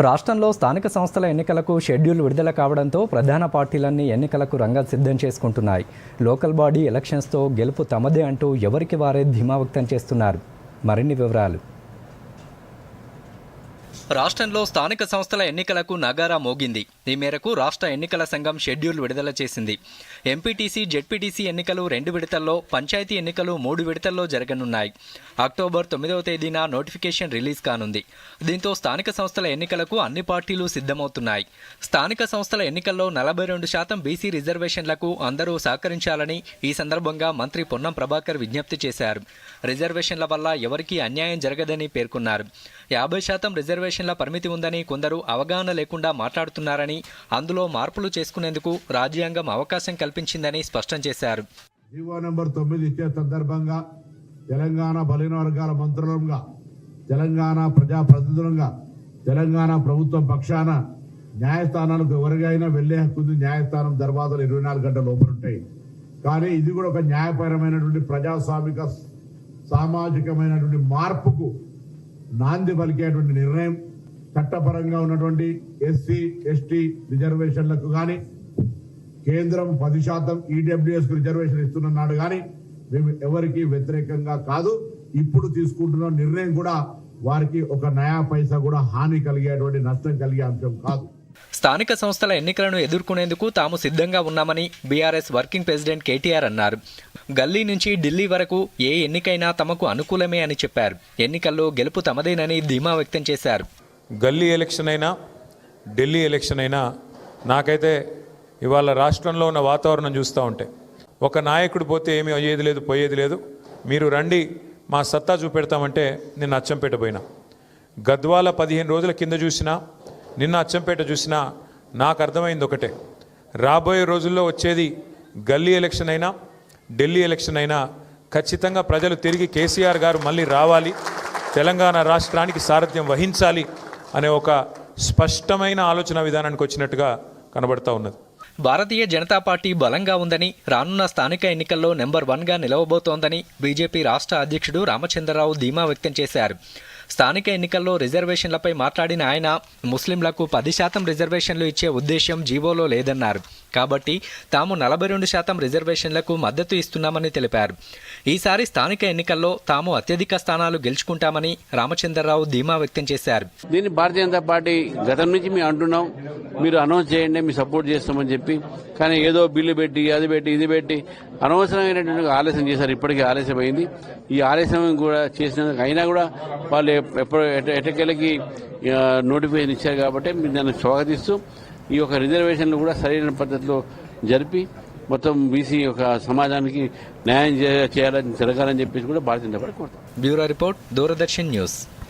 రాష్ట్రంలో స్థానిక సంస్థల ఎన్నికలకు షెడ్యూల్ విడుదల కావడంతో ప్రధాన పార్టీలన్నీ ఎన్నికలకు రంగం సిద్ధం చేసుకుంటున్నాయి. లోకల్ బాడీ ఎలక్షన్స్తో గెలుపు తమదే అంటూ ఎవరికి వారే ధీమా వ్యక్తం చేస్తున్నారు. మరిన్ని వివరాలు. రాష్ట్రంలో స్థానిక సంస్థల ఎన్నికలకు నగారా మోగింది. ఈ మేరకు రాష్ట్ర ఎన్నికల సంఘం షెడ్యూల్ విడుదల చేసింది. ఎంపీటీసీ జెడ్పీటీసీ ఎన్నికలు రెండు విడతల్లో పంచాయతీ ఎన్నికలు మూడు విడతల్లో జరగనున్నాయి. అక్టోబర్ తొమ్మిదవ తేదీన నోటిఫికేషన్ రిలీజ్ కానుంది. దీంతో స్థానిక సంస్థల ఎన్నికలకు అన్ని పార్టీలు సిద్ధమవుతున్నాయి. స్థానిక సంస్థల ఎన్నికల్లో నలభై రెండు శాతం బీసీ రిజర్వేషన్లకు అందరూ సహకరించాలని ఈ సందర్భంగా మంత్రి పొన్నం ప్రభాకర్ విజ్ఞప్తి చేశారు. రిజర్వేషన్ల వల్ల ఎవరికీ అన్యాయం జరగదని పేర్కొన్నారు. యాభై శాతం రిజర్వేషన్ల పరిమితి ఉందని కొందరు అవగాహన లేకుండా మాట్లాడుతున్నారని అందులో మార్పులు చేసుకునేందుకు రాజ్యాంగం అవకాశం కల్పించిందని స్పష్టం చేశారు. జీవో నెంబర్ తొమ్మిది ఇచ్చే సందర్భంగా తెలంగాణ బలహీన వర్గాల మంత్రులంగా తెలంగాణ ప్రజాప్రతినిధులంగా తెలంగాణ ప్రభుత్వం పక్షాన న్యాయస్థానాలకు ఎవరికైనా వెళ్ళే హక్కు న్యాయస్థానం దర్వాజాలు ఇరవై నాలుగు గంటల లోపల ఉంటాయి. కానీ ఇది కూడా ఒక న్యాయపరమైనటువంటి ప్రజాస్వామిక సామాజికమైనటువంటి మార్పుకు నాంది పలికేటువంటి నిర్ణయం. చట్టపరంగా ఉన్నటువంటి ఎస్సీ ఎస్టీ రిజర్వేషన్లకు కానీ కేంద్రం పది శాతం ఈడబ్ల్యూఎస్ రిజర్వేషన్ ఇస్తున్నాడు కానీ మేము ఎవరికి వ్యతిరేకంగా కాదు. ఇప్పుడు తీసుకుంటున్న నిర్ణయం కూడా వారికి ఒక నయా పైసా కూడా హాని కలిగేటువంటి నష్టం కలిగే అంశం కాదు. స్థానిక సంస్థల ఎన్నికలను ఎదుర్కొనేందుకు తాము సిద్ధంగా ఉన్నామని బీఆర్ఎస్ వర్కింగ్ ప్రెసిడెంట్ కేటీఆర్ అన్నారు. గల్లీ నుంచి ఢిల్లీ వరకు ఏ ఎన్నికైనా తమకు అనుకూలమే అని చెప్పారు. ఎన్నికల్లో గెలుపు తమదేనని ధీమా వ్యక్తం చేశారు. గల్లీ ఎలక్షన్ అయినా ఢిల్లీ ఎలక్షన్ అయినా నాకైతే ఇవాళ రాష్ట్రంలో ఉన్న వాతావరణం చూస్తూ ఉంటే ఒక నాయకుడు పోతే ఏమీ అయ్యేది లేదు పోయేది లేదు. మీరు రండి మా సత్తా చూపెడతామంటే నిన్న అచ్చంపేట పోయినా. గద్వాల పదిహేను రోజుల కింద చూసినా నిన్న అచ్చంపేట చూసినా నాకు అర్థమైంది ఒకటే. రాబోయే రోజుల్లో వచ్చేది గల్లీ ఎలక్షన్ అయినా ఢిల్లీ ఎలక్షన్ అయినా ఖచ్చితంగా ప్రజలు తిరిగి కేసీఆర్ గారు మళ్ళీ రావాలి. తెలంగాణ రాష్ట్రానికి సారథ్యం వహించాలి. అనే ఒక స్పష్టమైన ఆలోచన విధానానికి వచ్చినట్టుగా కనబడతా ఉన్నది. భారతీయ జనతా పార్టీ బలంగా ఉందని రానున్న స్థానిక ఎన్నికల్లో నెంబర్ వన్గా నిలవబోతోందని బీజేపీ రాష్ట్ర అధ్యక్షుడు రామచంద్రరావు ధీమా వ్యక్తం చేశారు. స్థానిక ఎన్నికల్లో రిజర్వేషన్లపై మాట్లాడిన ఆయన ముస్లింలకు పది శాతం రిజర్వేషన్లు ఇచ్చే ఉద్దేశం జీవోలో లేదన్నారు. కాబట్టి తాము నలభై రెండు శాతం రిజర్వేషన్లకు మద్దతు ఇస్తున్నామని తెలిపారు. ఈసారి స్థానిక ఎన్నికల్లో తాము అత్యధిక స్థానాలు గెలుచుకుంటామని రామచంద్రరావు ధీమా వ్యక్తం చేశారు. దీన్ని భారతీయ జనతా పార్టీ గతం నుంచి మేము అంటున్నాం. మీరు అనౌన్స్ చేయండి మీ సపోర్ట్ చేస్తామని చెప్పి. కానీ ఏదో బిల్లు పెట్టి అది పెట్టి ఇది పెట్టి అనవసరమైనటువంటి ఆలస్యం చేశారు. ఇప్పటికీ ఆలస్యం అయింది ఈ ఆలస్యం కూడా చేసినందుకు అయినా కూడా వాళ్ళు ఎప్పుడు ఎటకెళ్ళకి నోటిఫికేషన్ ఇచ్చారు కాబట్టి మీరు దాన్ని స్వాగతిస్తూ ఈ యొక్క రిజర్వేషన్లు కూడా సరైన పద్ధతిలో జరిపి మొత్తం బీసీ యొక్క సమాజానికి న్యాయం చేయాలని జరగాలని చెప్పేసి కూడా భారతీయ జనతా పార్టీ కోరుతాం బ్యూరో రిపోర్ట్ దూరదర్శన్ న్యూస్.